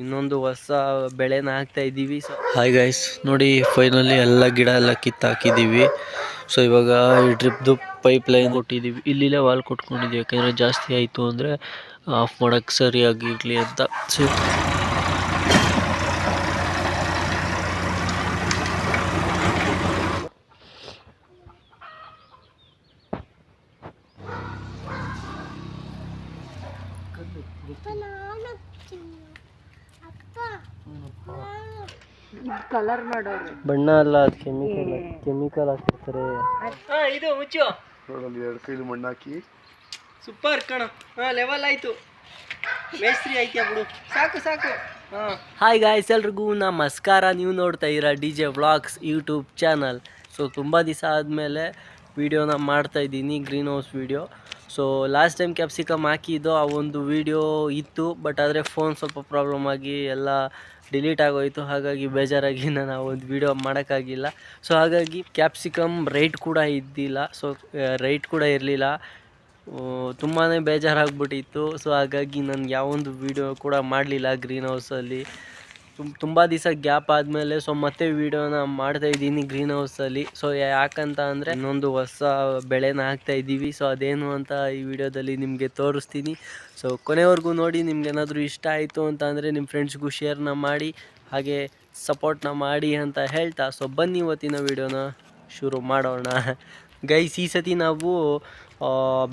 ಇನ್ನೊಂದು ಹೊಸ ಬೆಳೆನ ಹಾಕ್ತಾ ಇದ್ದೀವಿ ಸೊ ಹಾಯ್ ಗೈಸ್ ನೋಡಿ ಫೈನಲಿ ಎಲ್ಲ ಗಿಡ ಎಲ್ಲ ಕಿತ್ತಾಕಿದ್ದೀವಿ. ಸೊ ಇವಾಗ ಈ ಡ್ರಿಪ್ದು ಪೈಪ್ ಲೈನ್ ಕೊಟ್ಟಿದ್ದೀವಿ. ಇಲ್ಲಿಲ್ಲೇ ವಾಲ್ ಕೊಟ್ಕೊಂಡಿದ್ದೀವಿ, ಯಾಕಂದರೆ ಜಾಸ್ತಿ ಆಯಿತು ಅಂದರೆ ಆಫ್ ಮಾಡೋಕ್ಕೆ ಸರಿಯಾಗಿರಲಿ ಅಂತ. ಸೊ ಕಲರ್ ಮಾಡೋರು ಬಣ್ಣ ಅಲ್ಲ ಅದು ಕೆಮಿಕಲ್ ಕೆಮಿಕಲ್ ಹಾಕಿರ್ತಾರೆ ಇದು ಮುಚ್ಚು ನೋಡೊಂದು ಎರಡು ಕೈಲಿ ಮಣ್ಣು ಹಾಕಿ. ಸೂಪರ್ ಕಣ. ಹಾ ಲೆವೆಲ್ ಆಯ್ತು. ಮೇಸ್ತ್ರಿ ಐತೆ ಬಿಡು. ಸಾಕು ಸಾಕು. ಹಾಯ್ ಗಾಯ್ಸ್ ಎಲ್ರಿಗೂ ನಮಸ್ಕಾರ. ನೀವು ನೋಡ್ತಾ ಇದ್ದೀರಾ D J vlogs YouTube channel so ತುಂಬ ದಿವಸ ಆದಮೇಲೆ ವೀಡಿಯೋನ ಮಾಡ್ತಾ ಇದ್ದೀನಿ green house video so last time capsicum ಹಾಕಿದ್ದು ಆ ಒಂದು ವೀಡಿಯೋ ಇತ್ತು ಬಟ್ ಆದರೆ ಫೋನ್ ಸ್ವಲ್ಪ ಪ್ರಾಬ್ಲಮ್ ಆಗಿ ಎಲ್ಲ ಡಿಲೀಟ್ ಆಗೋಯಿತು. ಹಾಗಾಗಿ ಬೇಜಾರಾಗಿ ನಾನು ಒಂದು ವೀಡಿಯೋ ಮಾಡೋಕ್ಕಾಗಿಲ್ಲ. ಸೊ ಹಾಗಾಗಿ ಕ್ಯಾಪ್ಸಿಕಮ್ ರೇಟ್ ಕೂಡ ಇದ್ದಿಲ್ಲ. ಸೊ ರೇಟ್ ಕೂಡ ಇರಲಿಲ್ಲ. ತುಂಬಾ ಬೇಜಾರಾಗ್ಬಿಟ್ಟಿತ್ತು. ಸೊ ಹಾಗಾಗಿ ನಾನು ಯಾವೊಂದು ವೀಡಿಯೋ ಕೂಡ ಮಾಡಲಿಲ್ಲ ಗ್ರೀನ್ ಹೌಸಲ್ಲಿ ತುಂಬ ದಿವಸ ಗ್ಯಾಪ್ ಆದಮೇಲೆ ಸೊ ಮತ್ತೆ ವಿಡಿಯೋನ ಮಾಡ್ತಾ ಇದ್ದೀನಿ ಗ್ರೀನ್ ಹೌಸಲ್ಲಿ. ಸೊ ಯಾಕಂತ ಅಂದರೆ ಇನ್ನೊಂದು ಹೊಸ ಬೆಳೆನ ಹಾಕ್ತಾ ಇದ್ದೀವಿ. ಸೊ ಅದೇನು ಅಂತ ಈ ವಿಡಿಯೋದಲ್ಲಿ ನಿಮಗೆ ತೋರಿಸ್ತೀನಿ. ಸೊ ಕೊನೆವರೆಗೂ ನೋಡಿ, ನಿಮ್ಗೆ ಏನಾದರೂ ಇಷ್ಟ ಆಯಿತು ಅಂತ ಅಂದರೆ ನಿಮ್ಮ ಫ್ರೆಂಡ್ಸ್ಗೂ ಶೇರ್ನ ಮಾಡಿ, ಹಾಗೆ ಸಪೋರ್ಟ್ನ ಮಾಡಿ ಅಂತ ಹೇಳ್ತಾ. ಸೊ ಬನ್ನಿ ಇವತ್ತಿನ ವೀಡಿಯೋನ ಶುರು ಮಾಡೋಣ. ಗೈಸ್, ಈ ಸತಿ ನಾವು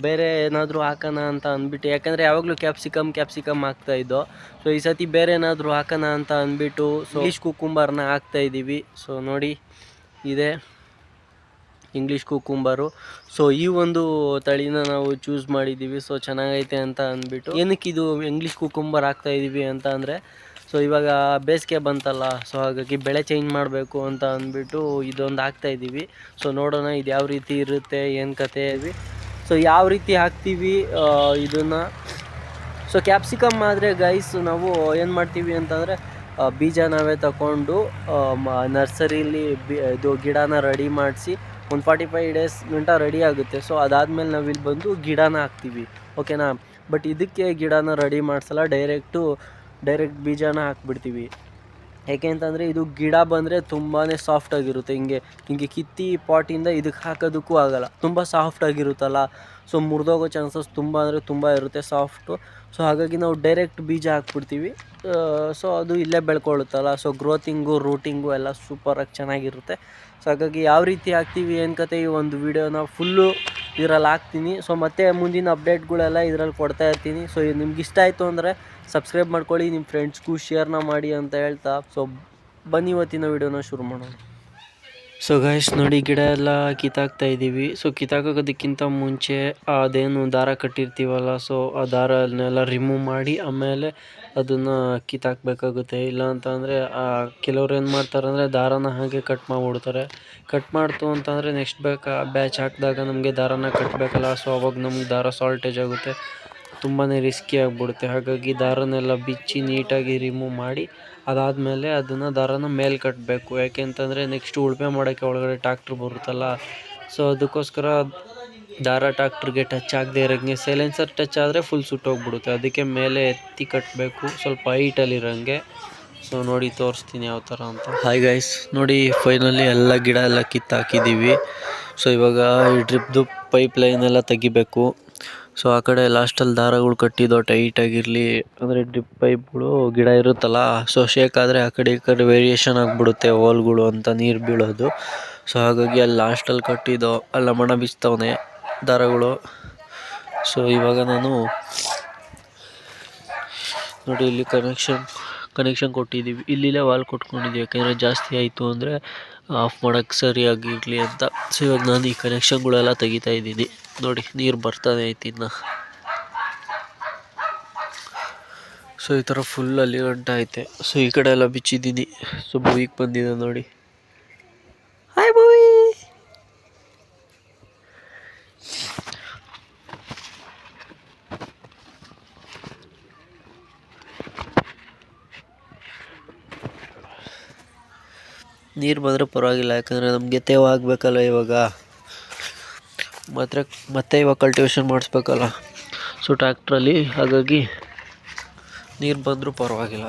ಬೇರೆ ಏನಾದರೂ ಹಾಕೋಣ ಅಂತ ಅಂದ್ಬಿಟ್ಟು, ಯಾಕಂದರೆ ಯಾವಾಗಲೂ ಕ್ಯಾಪ್ಸಿಕಮ್ ಕ್ಯಾಪ್ಸಿಕಮ್ ಹಾಕ್ತಾ ಇದ್ದೋ. ಸೊ ಈ ಸತಿ ಬೇರೆ ಏನಾದರೂ ಹಾಕೋಣ ಅಂತ ಅಂದ್ಬಿಟ್ಟು ಸೊ ಇಂಗ್ಲೀಷ್ ಹಾಕ್ತಾ ಇದ್ದೀವಿ ಸೊ ನೋಡಿ, ಇದೆ ಇಂಗ್ಲೀಷ್ ಕುಕ್ಕುಂಬರು ಸೊ ಈ ಒಂದು ತಳಿನ ನಾವು ಚೂಸ್ ಮಾಡಿದ್ದೀವಿ ಸೊ ಚೆನ್ನಾಗೈತೆ ಅಂತ ಅಂದ್ಬಿಟ್ಟು. ಏನಕ್ಕೆ ಇದು ಇಂಗ್ಲೀಷ್ ಕುಕುಂಬರ್ ಹಾಕ್ತಾ ಇದ್ದೀವಿ ಅಂತ ಅಂದರೆ ಸೊ ಇವಾಗ ಬೇಸಿಗೆ ಬಂತಲ್ಲ ಸೊ ಹಾಗಾಗಿ ಬೆಳೆ ಚೇಂಜ್ ಮಾಡಬೇಕು ಅಂತ ಅಂದ್ಬಿಟ್ಟು ಇದೊಂದು ಹಾಕ್ತಾಯಿದ್ದೀವಿ ಸೊ ನೋಡೋಣ ಇದು ಯಾವ ರೀತಿ ಇರುತ್ತೆ, ಏನು ಕತೆ. ಸೊ ಯಾವ ರೀತಿ ಹಾಕ್ತೀವಿ ಇದನ್ನು? ಸೊ ಕ್ಯಾಪ್ಸಿಕಮ್ ಆದರೆ ಗೈಸ್ ನಾವು ಏನು ಮಾಡ್ತೀವಿ ಅಂತಂದರೆ ಬೀಜ ನಾವೇ ತಗೊಂಡು ನರ್ಸರಿಲಿ ಇದು ಗಿಡನ ರೆಡಿ ಮಾಡಿಸಿ, ಒಂದು ಫಾರ್ಟಿ ಫೈವ್ ಡೇಸ್ ಗಂಟ ರೆಡಿ ಆಗುತ್ತೆ. ಸೊ ಅದಾದಮೇಲೆ ನಾವಿಲ್ಲಿ ಬಂದು ಗಿಡನ ಹಾಕ್ತೀವಿ ಓಕೆನಾ ಬಟ್ ಇದಕ್ಕೆ ಗಿಡನ ರೆಡಿ ಮಾಡಿಸಲ್ಲ ಡೈರೆಕ್ಟು ಡೈರೆಕ್ಟ್ ಬೀಜನ ಹಾಕ್ಬಿಡ್ತೀವಿ. ಯಾಕೆ ಅಂತಂದರೆ ಇದು ಗಿಡ ಬಂದರೆ ತುಂಬಾ ಸಾಫ್ಟಾಗಿರುತ್ತೆ ಹಿಂಗೆ ಹಿಂಗೆ ಕಿತ್ತಿ ಪಾಟಿಂದ ಇದಕ್ಕೆ ಹಾಕೋದಕ್ಕೂ ಆಗಲ್ಲ. ತುಂಬ ಸಾಫ್ಟಾಗಿರುತ್ತಲ್ಲ ಸೊ ಮುರಿದೋಗೋ ಚಾನ್ಸಸ್ ತುಂಬ ಅಂದರೆ ತುಂಬ ಇರುತ್ತೆ ಸಾಫ್ಟು ಸೊ ಹಾಗಾಗಿ ನಾವು ಡೈರೆಕ್ಟ್ ಬೀಜ ಹಾಕ್ಬಿಡ್ತೀವಿ. ಸೊ ಅದು ಇಲ್ಲೇ ಬೆಳ್ಕೊಳ್ಳುತ್ತಲ್ಲ. ಸೊ ಗ್ರೋತಿಂಗು ರೂಟಿಂಗು ಎಲ್ಲ ಸೂಪರಾಗಿ ಚೆನ್ನಾಗಿರುತ್ತೆ. ಸೊ ಹಾಗಾಗಿ ಯಾವ ರೀತಿ ಹಾಕ್ತೀವಿ ಏನು ಕತೆ ಈ ಒಂದು ವೀಡಿಯೋನ ಫುಲ್ಲು ಇದರಲ್ಲಿ ಹಾಕ್ತೀನಿ. ಸೊ ಮತ್ತೆ ಮುಂದಿನ ಅಪ್ಡೇಟ್ಗಳೆಲ್ಲ ಇದರಲ್ಲಿ ಕೊಡ್ತಾ ಇರ್ತೀನಿ. ಸೊ ನಿಮ್ಗೆ ಇಷ್ಟ ಆಯಿತು ಅಂದರೆ ಸಬ್ಸ್ಕ್ರೈಬ್ ಮಾಡ್ಕೊಳ್ಳಿ ನಿಮ್ಮ ಫ್ರೆಂಡ್ಸ್ಗೂ ಶೇರ್ನ ಮಾಡಿ ಅಂತ ಹೇಳ್ತಾ. ಸೊ ಬನ್ನಿ ಇವತ್ತಿನ ವೀಡಿಯೋನ ಶುರು ಮಾಡೋಣ. ಸೊ ಗಾಯ್ಸ್ ನೋಡಿ ಗಿಡ ಎಲ್ಲ ಕಿತ್ತಾಕ್ತಾ ಇದ್ದೀವಿ. ಸೊ ಕಿತ್ತಾಕೋದಕ್ಕಿಂತ ಮುಂಚೆ ಅದೇನು ದಾರ ಕಟ್ಟಿರ್ತೀವಲ್ಲ ಸೊ ಆ ದಾರನೆಲ್ಲ ರಿಮೂವ್ ಮಾಡಿ ಆಮೇಲೆ ಅದನ್ನು ಕಿತ್ತಾಕ್ಬೇಕಾಗುತ್ತೆ. ಇಲ್ಲ ಅಂತಂದರೆ ಕೆಲವ್ರು ಏನು ಮಾಡ್ತಾರೆ ಅಂದರೆ ದಾರನ ಹಾಗೆ ಕಟ್ ಮಾಡಿಬಿಡ್ತಾರೆ. ಕಟ್ ಮಾಡ್ತು ಅಂತಂದರೆ ನೆಕ್ಸ್ಟ್ ಬೇಕಾ ಬ್ಯಾಚ್ ಹಾಕಿದಾಗ ನಮಗೆ ದಾರನ ಕಟ್ಟಬೇಕಲ್ಲ ಸೊ ಅವಾಗ ನಮ್ಗೆ ದಾರ ಸಾಲ್ಟೇಜ್ ಆಗುತ್ತೆ. ತುಂಬಾ ರಿಸ್ಕಿ ಆಗಿಬಿಡುತ್ತೆ. ಹಾಗಾಗಿ ದಾರನೆಲ್ಲ ಬಿಚ್ಚಿ ನೀಟಾಗಿ ರಿಮೂವ್ ಮಾಡಿ, ಅದಾದಮೇಲೆ ಅದನ್ನು ದಾರನ ಮೇಲೆ ಕಟ್ಟಬೇಕು ಯಾಕೆ ಅಂತಂದರೆ ನೆಕ್ಸ್ಟ್ ಉಳುಮೆ ಮಾಡೋಕ್ಕೆ ಒಳಗಡೆ ಟ್ಯಾಕ್ಟ್ರ್ ಬರುತ್ತಲ್ಲ ಸೊ ಅದಕ್ಕೋಸ್ಕರ ದಾರ ಟ್ಯಾಕ್ಟ್ರಿಗೆ ಟಚ್ ಆಗದೆ ಇರೋಂಗೆ ಸೈಲೆನ್ಸರ್ ಟಚ್ ಆದರೆ ಫುಲ್ ಸುಟ್ಟೋಗ್ಬಿಡುತ್ತೆ ಅದಕ್ಕೆ ಮೇಲೆ ಎತ್ತಿ ಕಟ್ಟಬೇಕು ಸ್ವಲ್ಪ ಹೈಟಲ್ಲಿರೋಂಗೆ ಸೊ ನೋಡಿ, ತೋರಿಸ್ತೀನಿ ಯಾವ ಥರ ಅಂತ. ಹಾಯ್ ಗೈಸ್ ನೋಡಿ ಫೈನಲಿ ಎಲ್ಲ ಗಿಡ ಎಲ್ಲ ಕಿತ್ತಾಕಿದ್ದೀವಿ ಸೊ ಇವಾಗ ಈ ಡ್ರಿಪ್ದು ಪೈಪ್ ಲೈನ್ ತೆಗಿಬೇಕು. ಸೊ ಆ ಕಡೆ ಲಾಸ್ಟಲ್ಲಿ ದಾರಗಳು ಕಟ್ಟಿದ್ದೋ ಟೈಟ್ ಆಗಿರಲಿ, ಅಂದರೆ ಡ್ರಿಪ್ ಪೈಪ್ಗಳು ಗಿಡ ಇರುತ್ತಲ್ಲ ಸೊ ಶೇಕ್ ಆದರೆ ಆ ಕಡೆ ಈ ಕಡೆ ವೇರಿಯೇಷನ್ ಆಗಿಬಿಡುತ್ತೆ ಹೋಲ್ಗಳು ಅಂತ ನೀರು ಬೀಳೋದು. ಸೊ ಹಾಗಾಗಿ ಅಲ್ಲಿ ಲಾಸ್ಟಲ್ಲಿ ಕಟ್ಟಿದ್ದೋ ಅಲ್ಲ ಮಣ ಬಿಚ್ತವನೆ ದಾರಗಳು. ಸೊ ಇವಾಗ ನಾನು ನೋಡಿ ಇಲ್ಲಿ ಕನೆಕ್ಷನ್ ಕನೆಕ್ಷನ್ ಕೊಟ್ಟಿದ್ದೀವಿ ಇಲ್ಲಿಲ್ಲೇ ವಾಲ್ ಕೊಟ್ಕೊಂಡಿದ್ದೀವಿ ಯಾಕೆಂದರೆ ಜಾಸ್ತಿ ಆಯಿತು ಅಂದರೆ ಆಫ್ ಮಾಡೋಕ್ಕೆ ಸರಿಯಾಗಿರಲಿ ಅಂತ. ಸೊ ಇವಾಗ ನಾನು ಈ ಕನೆಕ್ಷನ್ಗಳೆಲ್ಲ ತೆಗಿತಾ ಇದ್ದೀನಿ. ನೋಡಿ, ನೀರು ಬರ್ತಾನೆ ಐತಿ ಇನ್ನು. ಸೊ ಈ ಥರ ಫುಲ್ ಅಲ್ಲಿ ಗಂಟ ಐತೆ. ಸೊ ಈ ಕಡೆ ಎಲ್ಲ ಬಿಚ್ಚಿದ್ದೀನಿ. ಸೊ ಭೂವಿಗೆ ಬಂದಿದೆ ನೋಡಿ. ಹಾಯ್ ಭೂವಿ ನೀರು ಬಂದರೆ ಪರವಾಗಿಲ್ಲ, ಯಾಕಂದರೆ ನಮಗೆ ತೇವ ಆಗಬೇಕಲ್ಲ ಇವಾಗ. ಮಾತ್ರ ಮತ್ತೆ ಇವಾಗ ಕಲ್ಟಿವೇಶನ್ ಮಾಡಿಸ್ಬೇಕಲ್ಲ. ಸೊ ಟ್ಯಾಕ್ಟ್ರಲ್ಲಿ ಹಾಗಾಗಿ ನೀರು ಬಂದರೂ ಪರವಾಗಿಲ್ಲ.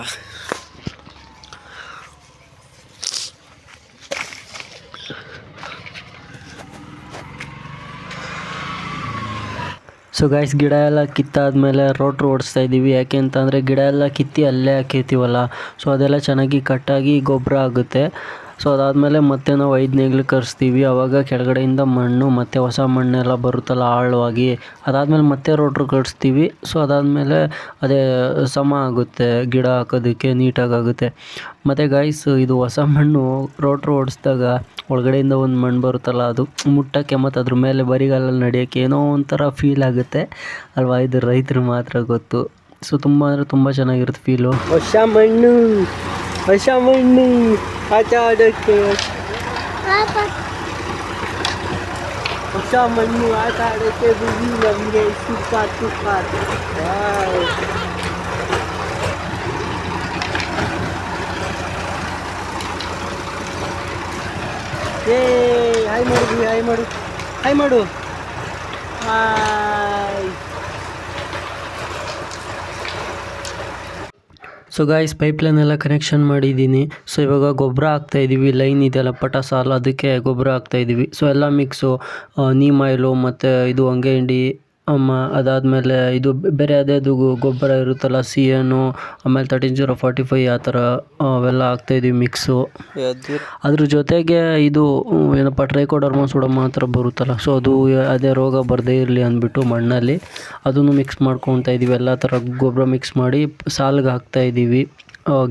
ಸೊ ಗಾಯ್ಸ್ ಗಿಡ ಎಲ್ಲ ಕಿತ್ತಾದಮೇಲೆ ರೋಟ್ರು ಓಡಿಸ್ತಾ ಇದ್ದೀವಿ. ಯಾಕೆ ಅಂತಂದರೆ ಗಿಡ ಎಲ್ಲ ಕಿತ್ತಿ ಅಲ್ಲೇ ಹಾಕಿರ್ತೀವಲ್ಲ ಸೊ ಅದೆಲ್ಲ ಚೆನ್ನಾಗಿ ಕಟ್ಟಾಗಿ ಗೊಬ್ಬರ ಆಗುತ್ತೆ. ಸೊ ಅದಾದಮೇಲೆ ಮತ್ತೆ ನಾವು ಐದು ನೇಗಿಲು ಕರೆಸ್ತೀವಿ. ಆವಾಗ ಕೆಳಗಡೆಯಿಂದ ಮಣ್ಣು, ಮತ್ತು ಹೊಸ ಮಣ್ಣೆಲ್ಲ ಬರುತ್ತಲ್ಲ ಆಳವಾಗಿ. ಅದಾದಮೇಲೆ ಮತ್ತೆ ರೋಟ್ರು ಕಟ್ಸ್ತೀವಿ ಸೊ ಅದಾದಮೇಲೆ ಅದೇ ಸಮ ಆಗುತ್ತೆ. ಗಿಡ ಹಾಕೋದಕ್ಕೆ ನೀಟಾಗಿ ಆಗುತ್ತೆ ಮತ್ತು ಗಾಯ್ಸ್ ಇದು ಹೊಸ ಮಣ್ಣು ರೋಟ್ರು ಓಡಿಸ್ದಾಗ ಒಳಗಡೆಯಿಂದ ಒಂದು ಮಣ್ಣು ಬರುತ್ತಲ್ಲ, ಅದು ಮುಟ್ಟಕ್ಕೆ ಮತ್ತು ಅದ್ರ ಮೇಲೆ ಬರಿಗಾಲಲ್ಲಿ ನಡೆಯೋಕ್ಕೆ ಏನೋ ಒಂಥರ ಫೀಲ್ ಆಗುತ್ತೆ. ಅಲ್ವಾ? ಇದು ರೈತರು ಮಾತ್ರ ಗೊತ್ತು. ಸೊ ತುಂಬ ಅಂದರೆ ತುಂಬ ಚೆನ್ನಾಗಿರುತ್ತೆ ಫೀಲು ಹೊಸ ಮಣ್ಣು. ಹೊಸ ಮಣ್ಣು ಆಟ ಆಡೋಕ್ಕೆ ಹೊಸ ಮಣ್ಣು ಆಟ ಆಡೋಕ್ಕೆ ಬಿಡಿ ನಮಗೆ ಸೂಪರ್ ಸೂಪರ್ ಏ ಹಾಯ್ ಮಾಡು ಹಾಯ್ ಮಾಡು ಹಾಯ್ ಮಾಡು ಸೊ ಗಾಯ್ಸ್ ಪೈಪ್ಲೈನ್ ಎಲ್ಲ ಕನೆಕ್ಷನ್ ಮಾಡಿದ್ದೀನಿ. ಸೊ ಇವಾಗ ಗೊಬ್ಬರ ಹಾಕ್ತಾ ಇದ್ದೀವಿ ಲೈನ್ ಇದೆಯಲ್ಲ ಪಟ ಸಾಲ ಅದಕ್ಕೆ ಗೊಬ್ಬರ ಹಾಕ್ತಾ ಇದ್ದೀವಿ ಸೊ ಎಲ್ಲ ಮಿಕ್ಸು ನೀಮ್ ಆಯಿಲು ಮತ್ತು ಇದು ಹಂಗೆ ಹಿಂಡಿ ಅಮ್ಮ, ಅದಾದಮೇಲೆ ಇದು ಬೇರೆ ಅದೇದು ಗೊಬ್ಬರ ಇರುತ್ತಲ್ಲ ಸಿ ಎನ್ನು ಆಮೇಲೆ ತರ್ಟಿನ್ ಜೀರೋ ಫಾರ್ಟಿ ಫೈ ಆ ಥರ, ಅವೆಲ್ಲ ಹಾಕ್ತಾಯಿದ್ದೀವಿ ಮಿಕ್ಸು ಅದ್ರ ಜೊತೆಗೆ ಇದು, ಏನಪ್ಪ ಟ್ರೈಕೋಡರ್ಮ ಸುಡಮ್ಮ ಆ ಥರ ಬರುತ್ತಲ್ಲ ಸೊ ಅದು ಅದೇ ರೋಗ ಬರದೇ ಇರಲಿ ಅಂದ್ಬಿಟ್ಟು ಮಣ್ಣಲ್ಲಿ, ಅದನ್ನು ಮಿಕ್ಸ್ ಮಾಡ್ಕೊತಾ ಇದ್ದೀವಿ ಎಲ್ಲ ಥರ ಗೊಬ್ಬರ ಮಿಕ್ಸ್ ಮಾಡಿ, ಸಾಲ್ಗೆ ಹಾಕ್ತಾಯಿದ್ದೀವಿ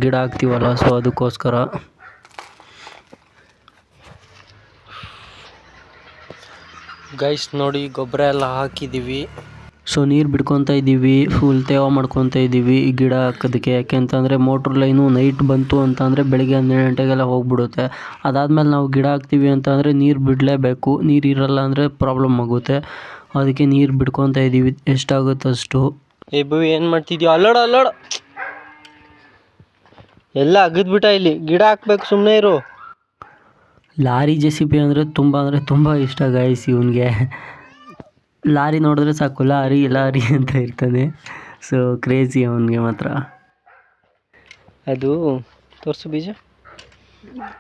ಗಿಡ ಹಾಕ್ತೀವಲ್ಲ ಸೊ ಅದಕ್ಕೋಸ್ಕರ. ಗೈಸ್ ನೋಡಿ ಗೊಬ್ಬರ ಎಲ್ಲ ಹಾಕಿದ್ದೀವಿ. ಸೊ ನೀರು ಬಿಡ್ಕೊತ ಇದ್ದೀವಿ ಫುಲ್ ತೇವ ಮಾಡ್ಕೊತ ಇದ್ದೀವಿ ಈ ಗಿಡ ಹಾಕೋದಕ್ಕೆ. ಯಾಕೆ ಅಂತಂದರೆ ಮೋಟ್ರ್ ಲೈನು ನೈಟ್ ಬಂತು ಅಂತಂದರೆ ಬೆಳಗ್ಗೆ ಹನ್ನೆರಡು ಗಂಟೆಗೆಲ್ಲ ಹೋಗ್ಬಿಡುತ್ತೆ. ಅದಾದಮೇಲೆ ನಾವು ಗಿಡ ಹಾಕ್ತೀವಿ ಅಂತಂದರೆ ನೀರು ಬಿಡಲೇಬೇಕು. ನೀರು ಇರಲ್ಲ ಅಂದರೆ ಪ್ರಾಬ್ಲಮ್ ಆಗುತ್ತೆ. ಅದಕ್ಕೆ ನೀರು ಬಿಡ್ಕೊತ ಇದ್ದೀವಿ. ಎಷ್ಟಾಗುತ್ತೆ ಅಷ್ಟು? ಏ ಬು ಏನು ಮಾಡ್ತಿದ್ಯೋ? ಅಲ್ಲೋಡ ಅಲ್ಲೋಡ. ಎಲ್ಲ ಅಗದ್ಬಿಟ್ಟ ಇಲ್ಲಿ. ಗಿಡ ಹಾಕ್ಬೇಕು ಸುಮ್ಮನೆ ಇರು. ಲಾರಿ ಜೆ ಸಿ ಪಿ ಅಂದರೆ ತುಂಬ ಅಂದರೆ ತುಂಬ ಇಷ್ಟ ಗಾಯಸ್ ಇವನಿಗೆ. ಲಾರಿ ನೋಡಿದ್ರೆ ಸಾಕು ಲಾರಿ ಲಾರಿ ಅಂತ ಇರ್ತಾನೆ. ಸೊ ಕ್ರೇಜಿ ಅವನಿಗೆ ಮಾತ್ರ. ಅದು ತೋರಿಸು ಬೀಜ.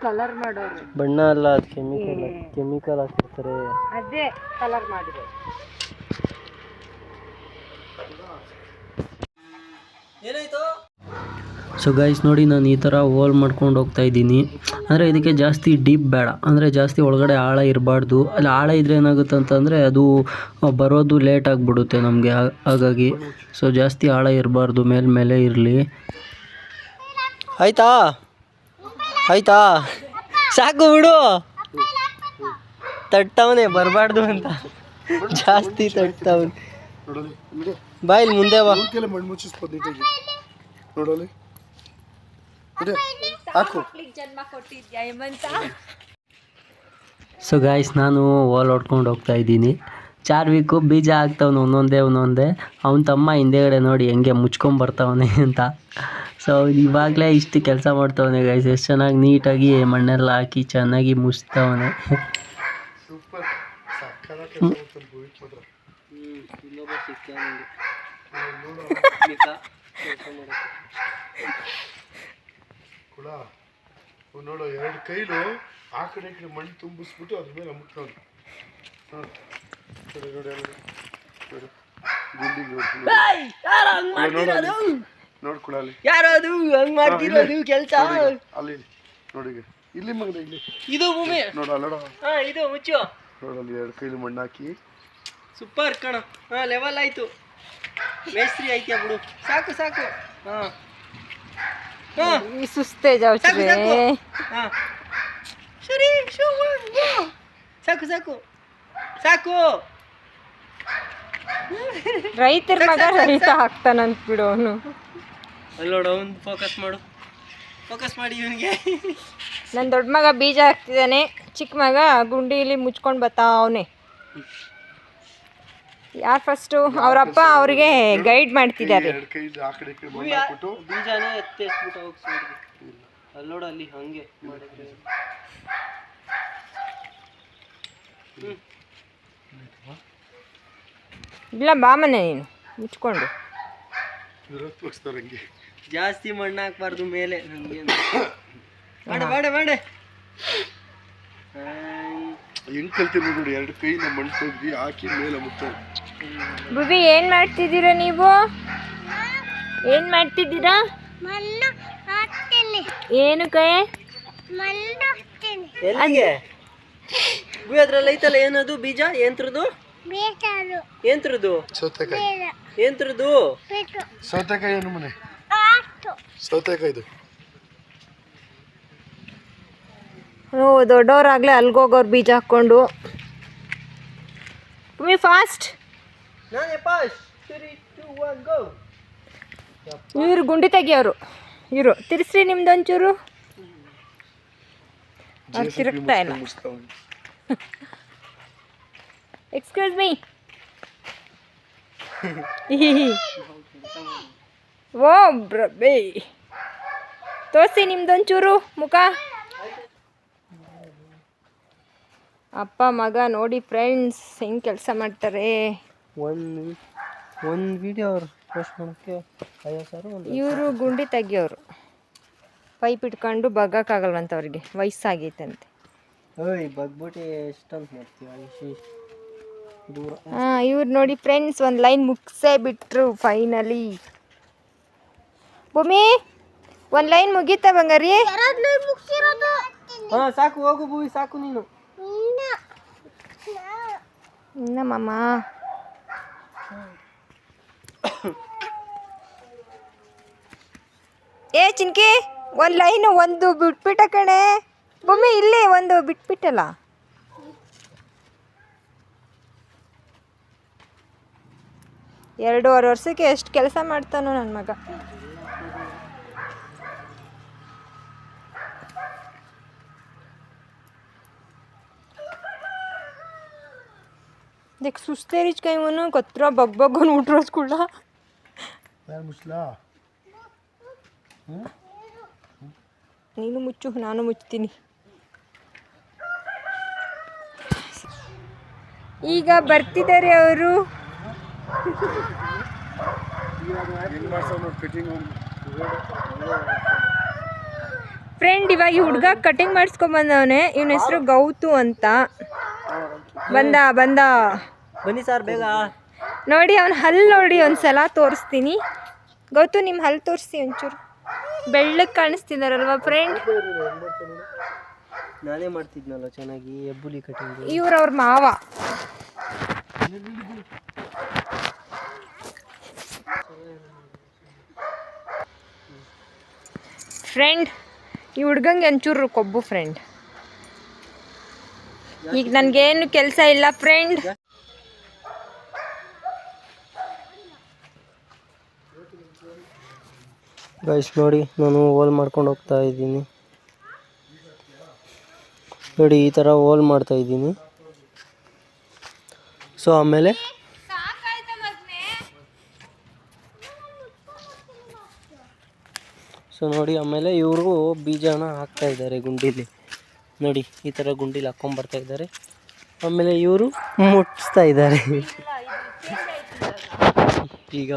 ಕಲರ್ ಮಾಡೋರು. ಬಣ್ಣ ಅಲ್ಲ ಅದು ಕೆಮಿಕಲ್ ಕೆಮಿಕಲ್ ಹಾಕಿರ್ತಾರೆ ಅದೇ ಕಲರ್ ಮಾಡಿರೋದು ಸೊ ಗೈಸ್ ನೋಡಿ ನಾನು ಈ ಥರ ಹೋಲ್ ಮಾಡ್ಕೊಂಡು ಹೋಗ್ತಾ ಇದ್ದೀನಿ. ಅಂದರೆ ಇದಕ್ಕೆ ಜಾಸ್ತಿ ಡೀಪ್ ಬೇಡ. ಅಂದರೆ ಜಾಸ್ತಿ ಒಳಗಡೆ ಆಳ ಇರಬಾರ್ದು. ಅಲ್ಲಿ ಆಳ ಇದ್ರೆ ಏನಾಗುತ್ತೆ ಅಂತಂದರೆ ಅದು ಬರೋದು ಲೇಟ್ ಆಗಿಬಿಡುತ್ತೆ ನಮಗೆ. ಹಾಗಾಗಿ ಸೊ ಜಾಸ್ತಿ ಆಳ ಇರಬಾರ್ದು ಮೇಲೆ ಮೇಲೆ ಇರಲಿ. ಆಯ್ತಾ? ಆಯ್ತಾ? ಸಾಕು ಬಿಡು. ತಟ್ಟವನೆ ಬರಬಾರ್ದು ಅಂತ. ಜಾಸ್ತಿ ತಟ್ಟವನೆ. ಬಾಯ್ ಮುಂದೆ ಬಾ. ಮುಚ್ಚಿಸ್ಬೋದು ನೋಡಲಿ? ಹಾಕು. ಜನ್ಮ ಕೊಟ್ಟಿದ್ಯಾ ಹೇಮಂತ? ಸೊ ಗಾಯ್ಸ್ ನಾನು ಓಲ್ ಹೊಡ್ಕೊಂಡು ಹೋಗ್ತಾ ಇದ್ದೀನಿ. ಚಾರ್ವಿಕು ಬೀಜ ಹಾಕ್ತವ್ನು ಒಂದೊಂದೇ ಒಂದೊಂದೇ. ಅವನ ತಮ್ಮ ಹಿಂದೆಗಡೆ ನೋಡಿ ಹೆಂಗೆ ಮುಚ್ಕೊಂಡ್ ಬರ್ತಾವನೆ ಅಂತ. ಸೊ ಇವಾಗಲೇ ಇಷ್ಟು ಕೆಲಸ ಮಾಡ್ತಾವನೆ ಗೈಸ್ ಎಷ್ಟು ಚೆನ್ನಾಗಿ ನೀಟಾಗಿ ಮಣ್ಣೆಲ್ಲ ಹಾಕಿ ಚೆನ್ನಾಗಿ ಮುಚ್ತಾವನೆ ಸೂಪರ್ ಸಕ್ಕದ ಕೆಲಸ ಭೂಮಿಕ್ ಮಾತ್ರ ಕುಳ ನೋಡೋ ನೋಡು ಎರಡು ಕೈಲು ಆ ಕಡೆ ಈ ಕಡೆ ಮಣ್ಣು ತುಂಬಿಸ್ಬಿಟ್ಟು ಅದ್ರ ಮೇಲೆ ಅಮುಕ್ತಾವ್ನು ನೋಡಿ ನೋಡಿ ನೋಡಿ. ಅಲ್ಲಿ. ನೋಡು ಗುಂಡಿಗೆ ನೋಡಿ ನೋಡು ಅಲ್ಲಿ. ನೋಡು ಕುಳ ಅಲ್ಲಿ. ಯಾರು ಅದು ಹಂಗ್ ಮಾಡ್ತಿರೋದು ಕೆಲಸ? ಅಲ್ಲಿ ನೋಡಿ ಇಲ್ಲಿ ಮಗನ ಇಲ್ಲಿ. ಇದು ಭೂಮಿ. ನೋಡು ಹಾ ಇದು ಮುಚ್ಚು ನೋಡಲ್ಲಿ ಎರಡು ಕೈಲಿ ಮಣ್ಣು ಹಾಕಿ. ಸೂಪರ್ ಕಣ. ಹಾ ಲೆವೆಲ್ ಆಯ್ತು. ಮೇಸ್ತ್ರಿ ಐತ್ಯಾ ಬಿಡು. ಸಾಕು ಸಾಕು. ಹಾ. ಸುಸ್ತೇ ಹಾ. ಸರಿ ಸಾಕು ಸಾಕು. ಸಾಕು. ರೈತರ ಮಗ ರೈತ ಹಾಕ್ತಾನಂತ ಬಿಡು ಅವನು. ಅಲ್ಲಿ ನೋಡು ಅವ್ನು ಫೋಕಸ್ ಮಾಡು. ಫೋಕಸ್ ಮಾಡಿ ಇವನಿಗೆ. ನನ್ನ ದೊಡ್ಡ ಮಗ ಬೀಜ ಹಾಕ್ತಿದ್ದಾನೆ ಚಿಕ್ಕ ಮಗ ಗುಂಡಿಲಿ ಮುಚ್ಕೊಂಡು ಬರ್ತಾವನೆ. ಯಾರು ಫಸ್ಟು ಅವರಪ್ಪ ಅವ್ರಿಗೆ ಗೈಡ್ ಮಾಡ್ತಿದ್ದಾರೆ. ಬೀಜನೇ ಎತ್ತೇಸ್ಬಿಟ್ಟು ಹೋಗ್ಸಿ ಅಲ್ಲಿ ನೋಡು ಅಲ್ಲಿ ಹಂಗೆ ಮಾಡಿದ್ರೆ. ಇಲ್ಲ ಬಾಮನೆ ನೀನು. ಮುಚ್ಕೊಂಡು. ಜಾಸ್ತಿ ಮಣ್ಣು ಹಾಕ್ಬಾರ್ದು ಮೇಲೆ. ನನಗೆ ಮಾಡೆ ಬೇಡ ಬೇಡ ಹಾಯ್. ಹೆಂಗ್ ಕಲ್ತಿರ್ಬೋದು ನೋಡಿ ಎರಡು ಕೈ ನಮ್ಮ ಮಣ್ಣು ಹಾಕಿ ಮೇಲೆ ಮುಚ್ಚೋದು ಬುಬಿ ಏನ್ ಮಾಡ್ತಿದ್ದೀರಾ ನೀವು? ಏನ್ ಮಾಡ್ತಿದ್ದೀರಾ? ಮಣ್ಣು ಹಾಕ್ತೇನೆ. ಏನು ಕೈ? ಮಣ್ಣು ಹಾಕ್ತೇನೆ. ಎಲ್ಲಿಗೆ? ಗುಯ್ ಅದ್ರಲ್ಲಿ ಐತಲ್ಲ ಏನದು? ಬೀಜ? ಏಂತ್ರದ್ದು ಬೇಟಾರು ಏಂತ್ರದ್ದು ಸೌತೆಕಾಯಿ. ಬೇಡ ಏಂತ್ರದ್ದು ಬಿಟ್ಟು. ಸೌತೆಕಾಯಿ ಏನು ಮನೆ? ದೊಡ್ಡವ್ರಾಗ್ಲೇ ಅಲ್ಗೋಗೋರು ಬೀಜ ಹಾಕ್ಕೊಂಡು. ಭೂಮಿ ಫಾಸ್ಟ್ ನಾನೇ pass three two one go ಇವ್ರು ಗುಂಡಿ ತೆಗಿಯೋರು. ಇವರು ತಿರ್ಸ್ರಿ ನಿಮ್ದೊಂಚೂರು. ಅವ್ರು ತಿರುಗ್ತಾ ಇಲ್ಲ. ಎಕ್ಸ್ಕ್ಯೂಸ್ ಮೀ ಓ ಬ್ರಬೇ. ತೋರಿಸಿ ನಿಮ್ದೊಂಚೂರು ಮುಖ. ಅಪ್ಪ ಮಗ ನೋಡಿ ಫ್ರೆಂಡ್ಸ್ ಹೆಂಗೆ ಕೆಲಸ ಮಾಡ್ತಾರೆ. ಒಂದು ಒಂದು ವಿಡಿಯೋ ಅವ್ರು ಪೋಸ್ಟ್ ಮಾಡೋಕ್ಕೆ ಐವತ್ತು ಸಾವಿರ ಒಂದು ಇವರು ಗುಂಡಿ ತೆಗಿಯೋರು. ಪೈಪ್ ಇಟ್ಕೊಂಡು ಬಗ್ಗಕ್ಕಾಗಲ್ವಂತ ಅವ್ರಿಗೆ ವಯಸ್ಸಾಗೈತಂತೆ. ಓಯ್ ಬಗ್ಬಿಟ್ಟು ಎಷ್ಟಂತ ಮಾಡ್ತೀವಿ ದೂರ. ಹಾಂ ಇವ್ರು ನೋಡಿ ಫ್ರೆಂಡ್ಸ್ ಒಂದು ಲೈನ್ ಮುಗಿಸೇ ಬಿಟ್ರು ಫೈನಲಿ ಭೂಮಿ ಒಂದು ಲೈನ್ ಮುಗೀತಾ ಬಂಗಾರಿ? ಮುಗಿಸಿರೋದು. ಹಾಂ ಸಾಕು ಹೋಗು ಭೂಮಿ ಸಾಕು ನೀನು. ಇನ್ನ ಮಾಮ. ಏ, ಚಿನ್ಕಿ, ಒಂದು ಲೈನು, ಒಂದು ಬಿಟ್ಬಿಟ್ಟ ಕಣೆ. ಭೂಮಿ ಇಲ್ಲೇ ಒಂದು ಬಿಟ್ಬಿಟ್ಟಲ್ಲ. ಎರಡೂವರೆ ವರ್ಷಕ್ಕೆ ಎಷ್ಟು ಕೆಲಸ ಮಾಡ್ತಾನೋ ನನ್ನ ಮಗ. ದೇಕ್ ಸುಸ್ತೇರಿಚ್ಕ ಇವನು ಕತ್ರ ಬಗ್ ಬಗ್ಗನ್ ಊಟ್ರೋಸ್ಕುಳ್ಳ ಯಾರು ನೀನು ಮುಚ್ಚು ನಾನು ಮುಚ್ತೀನಿ ಈಗ ಬರ್ತಿದ್ದಾರೆ ಅವರು ಫ್ರೆಂಡ್ ಇವಾಗ ಈ ಹುಡುಗ ಕಟಿಂಗ್ ಮಾಡಿಸ್ಕೊಂಬಂದವನೇ ಇವನ ಹೆಸರು ಗೌತು ಅಂತ ಬಂದ ಬಂದ. ಬನ್ನಿ ಸರ್ ಬೇಗ. ನೋಡಿ ಅವನ ಹಲ್ಲು ನೋಡಿ ಒಂದ್ಸಲ ತೋರಿಸ್ತೀನಿ. ಗೌತು ನಿಮ್ಮ ಹಲ್ಲು ತೋರಿಸಿ ಒಂಚೂರು. ಬೆಳ್ಳಗೆ ಕಾಣಿಸ್ತಿದಾರಲ್ವಾ ಫ್ರೆಂಡ್ ನಾನೇ ಮಾಡ್ತಿದ್ನಲ್ಲ ಚೆನ್ನಾಗಿ ಎಬ್ಬುಲಿ ಕಟಿಂಗ್ ಇವ್ರ ಅವ್ರ ಮಾವ. ಫ್ರೆಂಡ್ ಈ ಹುಡ್ಗಂಗೆ ಒಂಚೂರು ಕೊಬ್ಬು ಫ್ರೆಂಡ್ ಈಗ ನನಗೇನು ಕೆಲಸ ಇಲ್ಲ ಫ್ರೆಂಡ್ ಗೈಸ್ ನೋಡಿ ನಾನು ಹೋಲ್ ಮಾಡ್ಕೊಂಡು ಹೋಗ್ತಾ ಇದ್ದೀನಿ. ನೋಡಿ ಈ ಥರ ಹೋಲ್ ಮಾಡ್ತಾ ಇದ್ದೀನಿ. ಸೊ ಆಮೇಲೆ? ಸೊ ನೋಡಿ ಆಮೇಲೆ ಇವರು ಬೀಜನ ಹಾಕ್ತಾ ಇದ್ದಾರೆ ಗುಂಡಿಲಿ. ನೋಡಿ, ಈ ಥರ ಗುಂಡಿಲಿ ಹಾಕ್ಕೊಂಡ್ಬರ್ತಾ ಇದ್ದಾರೆ. ಆಮೇಲೆ ಇವರು ಮುಟ್ಟಿಸ್ತಾ ಇದ್ದಾರೆ. ಈಗ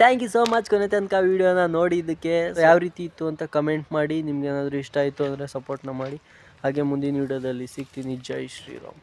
ಥ್ಯಾಂಕ್ ಯು ಸೋ ಮಚ್ ಕೊನೆ ತನಕ ವೀಡಿಯೋನ ನೋಡಿದ್ದಕ್ಕೆ. ಯಾವ ರೀತಿ ಇತ್ತು ಅಂತ ಕಮೆಂಟ್ ಮಾಡಿ. ನಿಮ್ಗೆ ಏನಾದರೂ ಇಷ್ಟ ಆಯಿತು ಅಂದರೆ ಸಪೋರ್ಟ್ನ ಮಾಡಿ. ಹಾಗೆ ಮುಂದಿನ ವೀಡಿಯೋದಲ್ಲಿ ಸಿಗ್ತೀನಿ. ಜೈ ಶ್ರೀರಾಮ್.